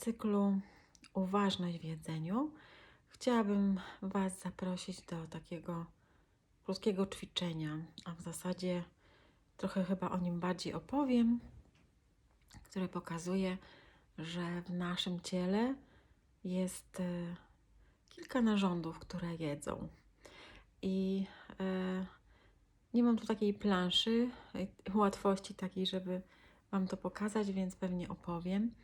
cyklu Uważność w jedzeniu chciałabym Was zaprosić do takiego krótkiego ćwiczenia, a w zasadzie trochę chyba o nim bardziej opowiem, które pokazuje, że w naszym ciele jest e, kilka narządów, które jedzą. I e, nie mam tu takiej planszy, e, łatwości takiej, żeby Wam to pokazać, więc pewnie opowiem.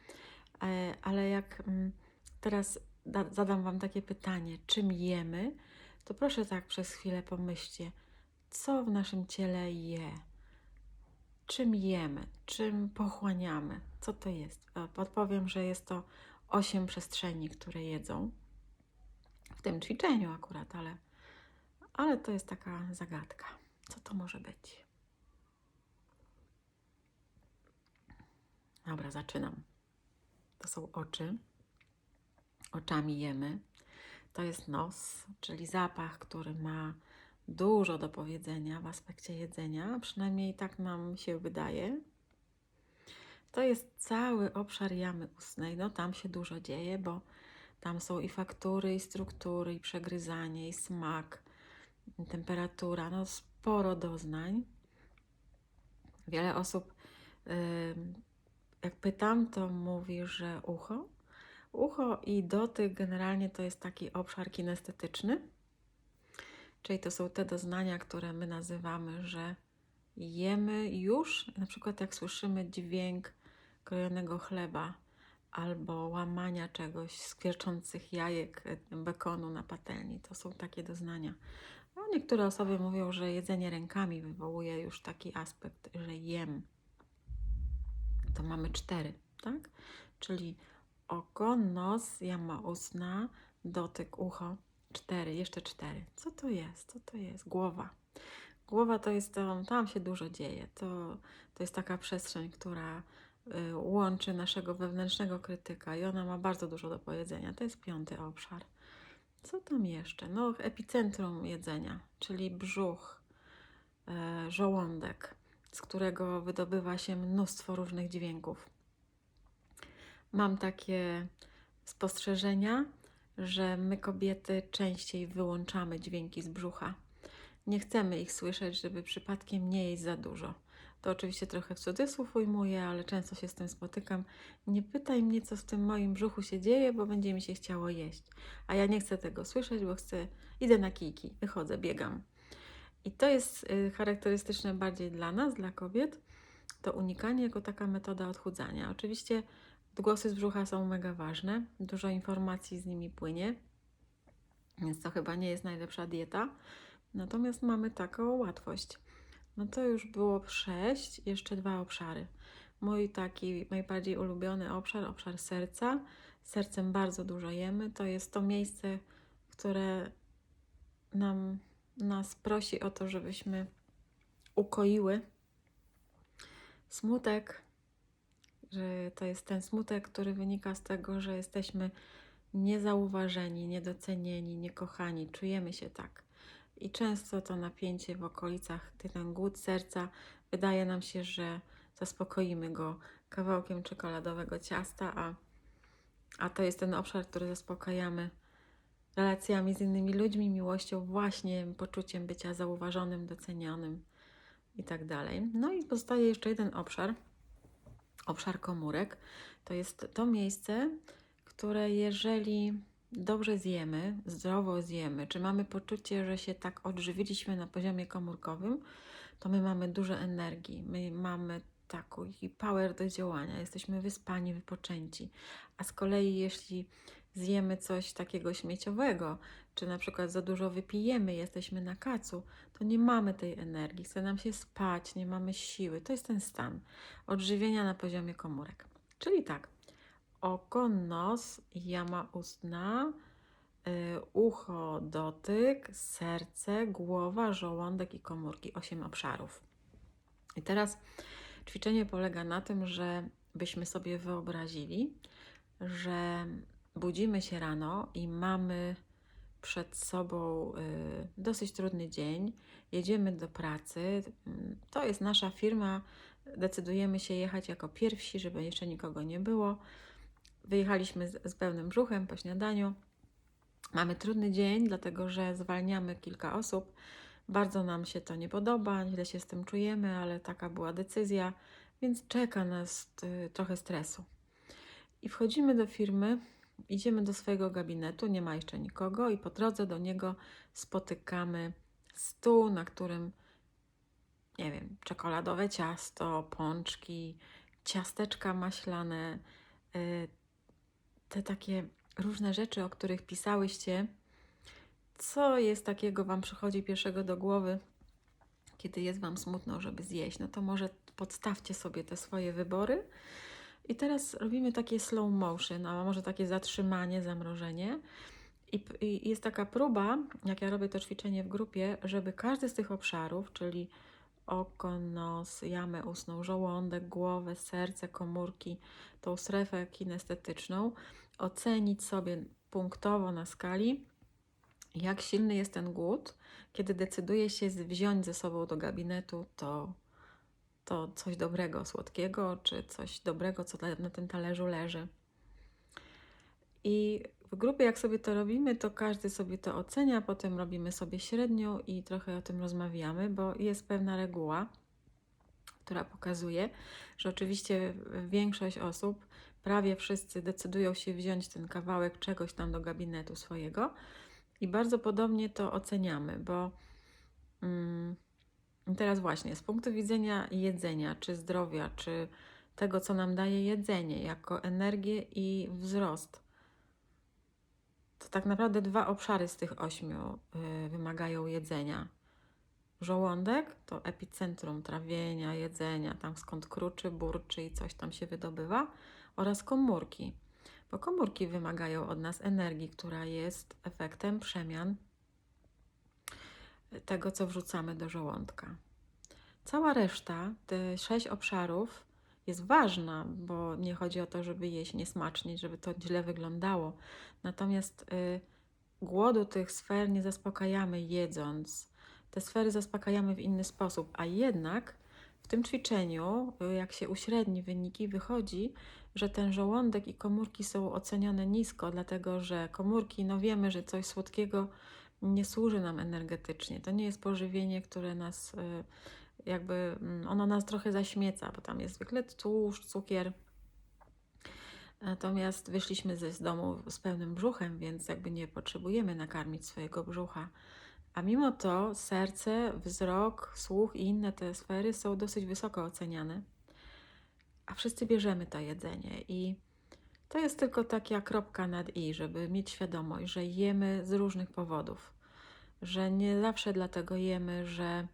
E, Ale jak mm, teraz da- zadam Wam takie pytanie, czym jemy, to proszę tak przez chwilę pomyślcie, co w naszym ciele je, czym jemy, czym pochłaniamy, co to jest. E, Podpowiem, że jest to osiem przestrzeni, które jedzą. W tym ćwiczeniu akurat, ale, ale to jest taka zagadka. Co to może być? Dobra, zaczynam. To są oczy. Oczami jemy. To jest nos, czyli zapach, który ma dużo do powiedzenia w aspekcie jedzenia, przynajmniej tak nam się wydaje. To jest cały obszar jamy ustnej. No tam się dużo dzieje, bo tam są i faktury, i struktury, i przegryzanie, i smak, i temperatura. No sporo doznań. Wiele osób, jak pytam, to mówi, że ucho. Ucho i dotyk generalnie to jest taki obszar kinestetyczny, czyli to są te doznania, które my nazywamy, że jemy już, na przykład jak słyszymy dźwięk krojonego chleba albo łamania czegoś, skwierczących jajek, bekonu na patelni. To są takie doznania. No, niektóre osoby mówią, że jedzenie rękami wywołuje już taki aspekt, że jem. To mamy cztery, tak? Czyli oko, nos, jama ustna, dotyk, ucho. Cztery, jeszcze cztery. Co to jest? Co to jest? Głowa. Głowa to jest, to, tam się dużo dzieje. To, to jest taka przestrzeń, która y, łączy naszego wewnętrznego krytyka i ona ma bardzo dużo do powiedzenia. To jest piąty obszar. Co tam jeszcze? No, epicentrum jedzenia, czyli brzuch, e, żołądek, z którego wydobywa się mnóstwo różnych dźwięków. Mam takie spostrzeżenia, że my kobiety częściej wyłączamy dźwięki z brzucha. Nie chcemy ich słyszeć, żeby przypadkiem nie jeść za dużo. To oczywiście trochę w cudzysłów ujmuję, ale często się z tym spotykam. Nie pytaj mnie, co w tym moim brzuchu się dzieje, bo będzie mi się chciało jeść. A ja nie chcę tego słyszeć, bo chcę, idę na kijki, wychodzę, biegam. I to jest y, charakterystyczne bardziej dla nas, dla kobiet, to unikanie jako taka metoda odchudzania. Oczywiście odgłosy z brzucha są mega ważne, dużo informacji z nimi płynie, więc to chyba nie jest najlepsza dieta. Natomiast mamy taką łatwość. No to już było sześć, jeszcze dwa obszary. Mój taki najbardziej ulubiony obszar, obszar serca. Sercem bardzo dużo jemy. To jest to miejsce, które nam, nas prosi o to, żebyśmy ukoiły smutek, że to jest ten smutek, który wynika z tego, że jesteśmy niezauważeni, niedocenieni, niekochani. Czujemy się tak. I często to napięcie w okolicach, ten głód serca, wydaje nam się, że zaspokoimy go kawałkiem czekoladowego ciasta, a, a to jest ten obszar, który zaspokajamy relacjami z innymi ludźmi, miłością, właśnie poczuciem bycia zauważonym, docenionym i tak dalej. No i pozostaje jeszcze jeden obszar, obszar komórek. To jest to miejsce, które jeżeli dobrze zjemy, zdrowo zjemy, czy mamy poczucie, że się tak odżywiliśmy na poziomie komórkowym, to my mamy dużo energii, my mamy taki power do działania, jesteśmy wyspani, wypoczęci. A z kolei jeśli zjemy coś takiego śmieciowego, czy na przykład za dużo wypijemy, jesteśmy na kacu, to nie mamy tej energii, chce nam się spać, nie mamy siły. To jest ten stan odżywienia na poziomie komórek. Czyli tak, oko, nos, jama ustna, y, ucho, dotyk, serce, głowa, żołądek i komórki. Osiem obszarów. I teraz ćwiczenie polega na tym, że byśmy sobie wyobrazili, że budzimy się rano i mamy przed sobą y, dosyć trudny dzień, jedziemy do pracy. To jest nasza firma, decydujemy się jechać jako pierwsi, żeby jeszcze nikogo nie było. wyjechaliśmy z, z pełnym brzuchem po śniadaniu. Mamy trudny dzień, dlatego że zwalniamy kilka osób. Bardzo nam się to nie podoba, źle się z tym czujemy, ale taka była decyzja, więc czeka nas y, trochę stresu. I wchodzimy do firmy, idziemy do swojego gabinetu, nie ma jeszcze nikogo, i po drodze do niego spotykamy stół, na którym, nie wiem, czekoladowe ciasto, pączki, ciasteczka maślane, y, te takie różne rzeczy, o których pisałyście. Co jest takiego Wam przychodzi pierwszego do głowy, kiedy jest Wam smutno, żeby zjeść? No to może podstawcie sobie te swoje wybory. I teraz robimy takie slow motion, a może takie zatrzymanie, zamrożenie. I, I jest taka próba, jak ja robię to ćwiczenie w grupie, żeby każdy z tych obszarów, czyli oko, nos, jamę ustną, żołądek, głowę, serce, komórki, tą strefę kinestetyczną, ocenić sobie punktowo na skali, jak silny jest ten głód. Kiedy decyduje się wziąć ze sobą do gabinetu, to, to coś dobrego, słodkiego, czy coś dobrego, co na tym talerzu leży. I w grupie, jak sobie to robimy, to każdy sobie to ocenia, potem robimy sobie średnią i trochę o tym rozmawiamy, bo jest pewna reguła, która pokazuje, że oczywiście większość osób, prawie wszyscy decydują się wziąć ten kawałek czegoś tam do gabinetu swojego i bardzo podobnie to oceniamy, bo mm, teraz właśnie z punktu widzenia jedzenia, czy zdrowia, czy tego, co nam daje jedzenie, jako energię i wzrost, to tak naprawdę dwa obszary z tych ośmiu y, wymagają jedzenia. Żołądek to epicentrum trawienia, jedzenia, tam skąd kruczy, burczy i coś tam się wydobywa, oraz komórki, bo komórki wymagają od nas energii, która jest efektem przemian tego, co wrzucamy do żołądka. Cała reszta, te sześć obszarów, jest ważna, bo nie chodzi o to, żeby jeść niesmacznie, żeby to źle wyglądało. Natomiast y, głodu tych sfer nie zaspokajamy jedząc. Te sfery zaspokajamy w inny sposób, a jednak w tym ćwiczeniu, y, jak się uśredni wyniki, wychodzi, że ten żołądek i komórki są ocenione nisko, dlatego że komórki, no wiemy, że coś słodkiego nie służy nam energetycznie. To nie jest pożywienie, które nas y, jakby, mm, ono nas trochę zaśmieca, bo tam jest zwykle tłuszcz, cukier. Natomiast wyszliśmy ze z domu z pełnym brzuchem, więc jakby nie potrzebujemy nakarmić swojego brzucha. A mimo to serce, wzrok, słuch i inne te sfery są dosyć wysoko oceniane. A wszyscy bierzemy to jedzenie i to jest tylko taka kropka nad i, żeby mieć świadomość, że jemy z różnych powodów. Że nie zawsze dlatego jemy, że.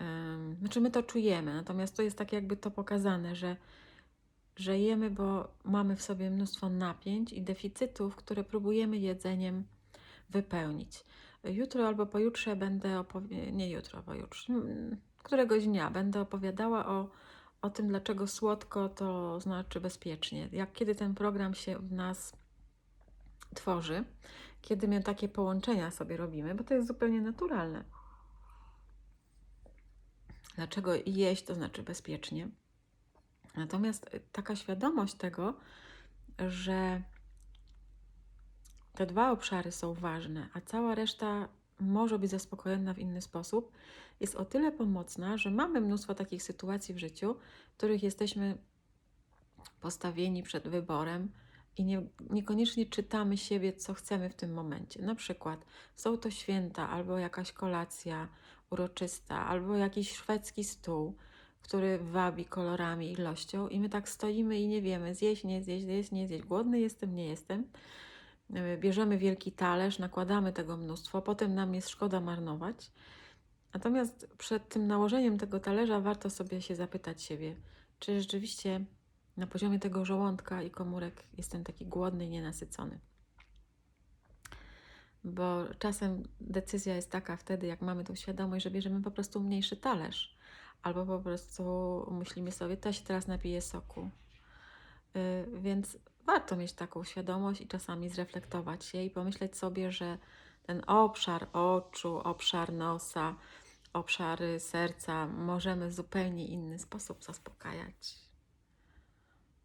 Um, znaczy, my to czujemy, natomiast to jest tak, jakby to pokazane, że, że jemy, bo mamy w sobie mnóstwo napięć i deficytów, które próbujemy jedzeniem wypełnić. Jutro albo pojutrze będę opowiadała, nie jutro, pojutrze, mm, któregoś dnia będę opowiadała o, o tym, dlaczego słodko to znaczy bezpiecznie. Jak kiedy ten program się w nas tworzy, kiedy my takie połączenia sobie robimy, bo to jest zupełnie naturalne. Dlaczego jeść to znaczy bezpiecznie? Natomiast taka świadomość tego, że te dwa obszary są ważne, a cała reszta może być zaspokojona w inny sposób, jest o tyle pomocna, że mamy mnóstwo takich sytuacji w życiu, w których jesteśmy postawieni przed wyborem i nie, niekoniecznie czytamy siebie, co chcemy w tym momencie. Na przykład są to święta, albo jakaś kolacja uroczysta, albo jakiś szwedzki stół, który wabi kolorami, ilością, i my tak stoimy i nie wiemy, zjeść, nie zjeść, zjeść, nie zjeść, głodny jestem, nie jestem. Bierzemy wielki talerz, nakładamy tego mnóstwo, potem nam jest szkoda marnować. Natomiast przed tym nałożeniem tego talerza warto sobie się zapytać siebie, czy rzeczywiście na poziomie tego żołądka i komórek jestem taki głodny i nienasycony. Bo czasem decyzja jest taka wtedy, jak mamy tą świadomość, że bierzemy po prostu mniejszy talerz, albo po prostu myślimy sobie, to się teraz napije soku. Yy, więc warto mieć taką świadomość i czasami zreflektować się i pomyśleć sobie, że ten obszar oczu, obszar nosa, obszary serca możemy w zupełnie inny sposób zaspokajać.